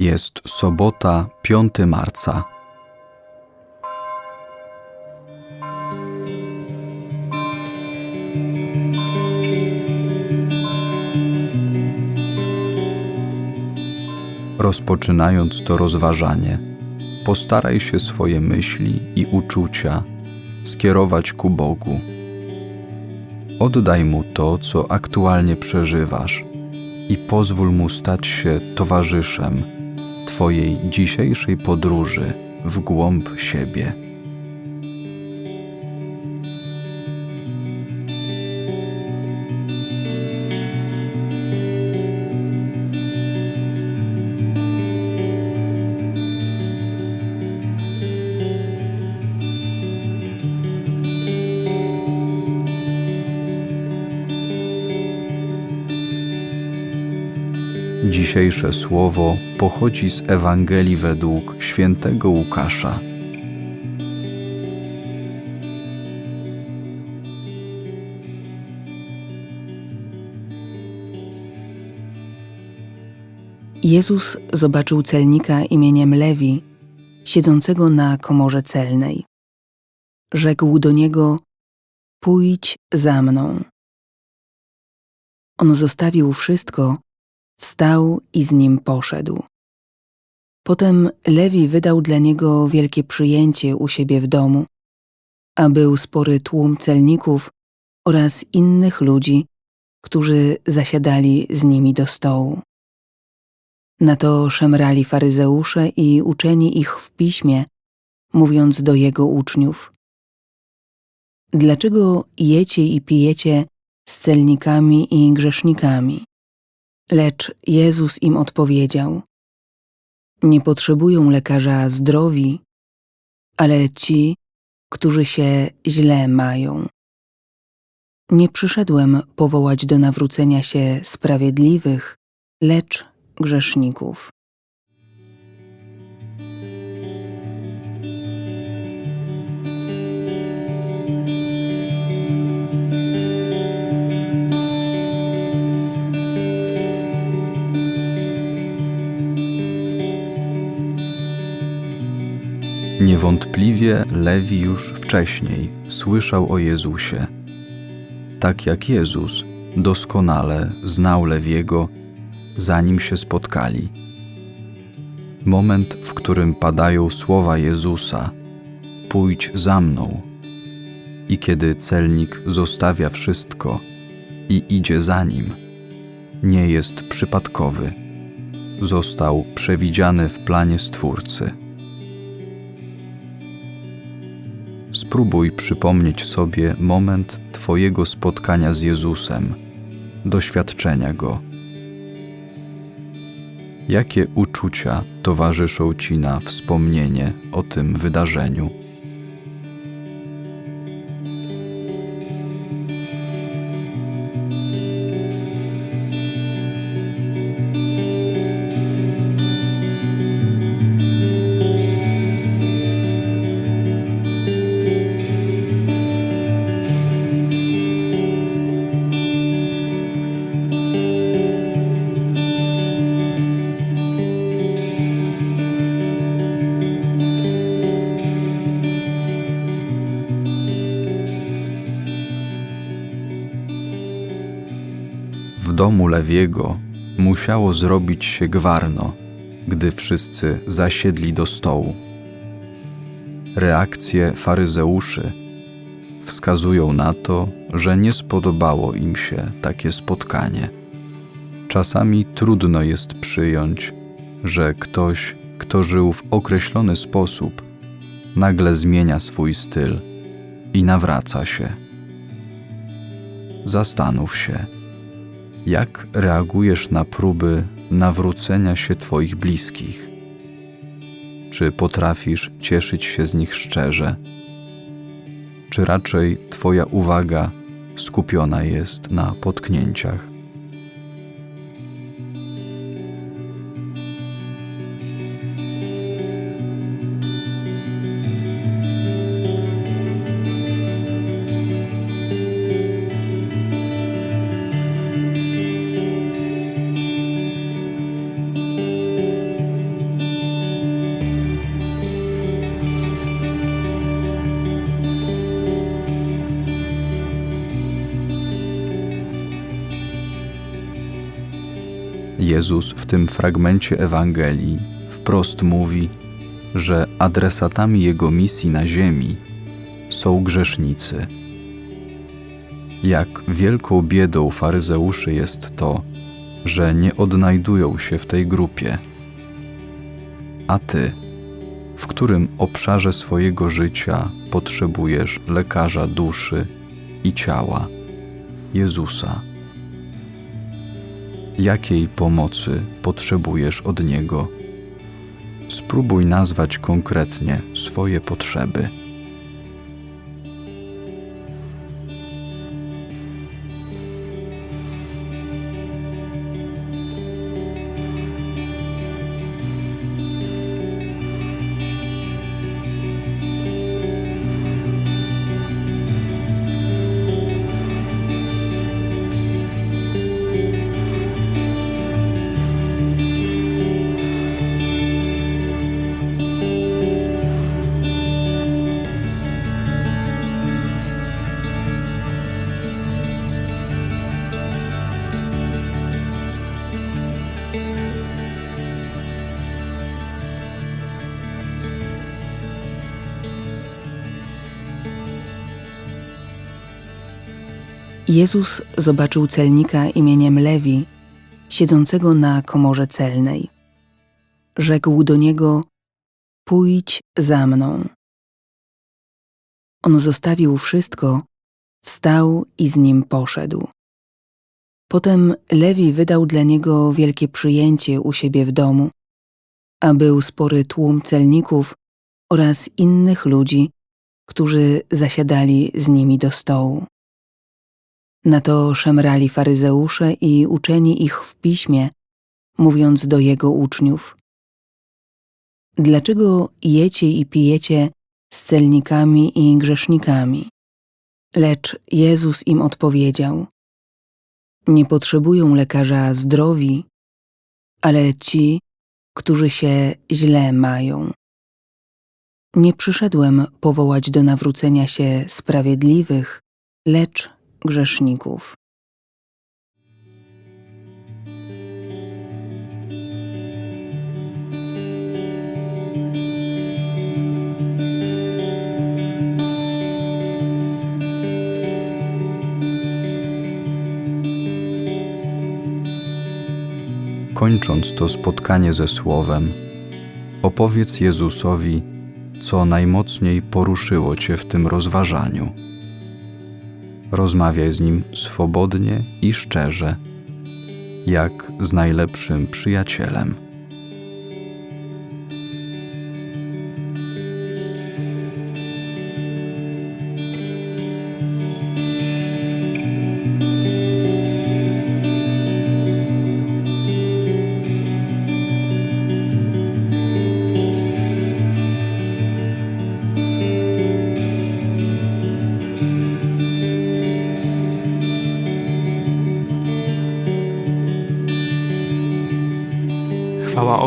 Jest sobota, 5 marca. Rozpoczynając to rozważanie, postaraj się swoje myśli i uczucia skierować ku Bogu. Oddaj Mu to, co aktualnie przeżywasz i pozwól Mu stać się towarzyszem Twojej dzisiejszej podróży w głąb siebie. Dzisiejsze słowo pochodzi z Ewangelii według świętego Łukasza. Jezus zobaczył celnika imieniem Lewi, siedzącego na komorze celnej. Rzekł do niego: Pójdź za mną. On zostawił wszystko, wstał i z nim poszedł. Potem Lewi wydał dla niego wielkie przyjęcie u siebie w domu, a był spory tłum celników oraz innych ludzi, którzy zasiadali z nimi do stołu. Na to szemrali faryzeusze i uczeni ich w piśmie, mówiąc do jego uczniów: Dlaczego jecie i pijecie z celnikami i grzesznikami? Lecz Jezus im odpowiedział: Nie potrzebują lekarza zdrowi, ale ci, którzy się źle mają. Nie przyszedłem powołać do nawrócenia się sprawiedliwych, lecz grzeszników. Niewątpliwie Lewi już wcześniej słyszał o Jezusie. Tak jak Jezus doskonale znał Lewiego, zanim się spotkali. Moment, w którym padają słowa Jezusa: Pójdź za mną. I kiedy celnik zostawia wszystko i idzie za nim, nie jest przypadkowy. Został przewidziany w planie Stwórcy. Spróbuj przypomnieć sobie moment Twojego spotkania z Jezusem, doświadczenia Go. Jakie uczucia towarzyszą Ci na wspomnienie o tym wydarzeniu? Domu Lewiego musiało zrobić się gwarno, gdy wszyscy zasiedli do stołu. Reakcje faryzeuszy wskazują na to, że nie spodobało im się takie spotkanie. Czasami trudno jest przyjąć, że ktoś, kto żył w określony sposób, nagle zmienia swój styl i nawraca się. Zastanów się jak reagujesz na próby nawrócenia się Twoich bliskich? Czy potrafisz cieszyć się z nich szczerze? Czy raczej Twoja uwaga skupiona jest na potknięciach? Jezus w tym fragmencie Ewangelii wprost mówi, że adresatami Jego misji na ziemi są grzesznicy. Jak wielką biedą faryzeuszy jest to, że nie odnajdują się w tej grupie. A ty, w którym obszarze swojego życia potrzebujesz lekarza duszy i ciała, Jezusa? Jakiej pomocy potrzebujesz od Niego? Spróbuj nazwać konkretnie swoje potrzeby. Jezus zobaczył celnika imieniem Lewi, siedzącego na komorze celnej. Rzekł do niego: Pójdź za mną. On zostawił wszystko, wstał i z nim poszedł. Potem Lewi wydał dla niego wielkie przyjęcie u siebie w domu, a był spory tłum celników oraz innych ludzi, którzy zasiadali z nimi do stołu. Na to szemrali faryzeusze i uczeni ich w piśmie, mówiąc do jego uczniów: Dlaczego jecie i pijecie z celnikami i grzesznikami? Lecz Jezus im odpowiedział: Nie potrzebują lekarza zdrowi, ale ci, którzy się źle mają. Nie przyszedłem powołać do nawrócenia się sprawiedliwych, lecz grzeszników. Kończąc to spotkanie ze Słowem, opowiedz Jezusowi, co najmocniej poruszyło Cię w tym rozważaniu. Rozmawiaj z Nim swobodnie i szczerze, jak z najlepszym przyjacielem.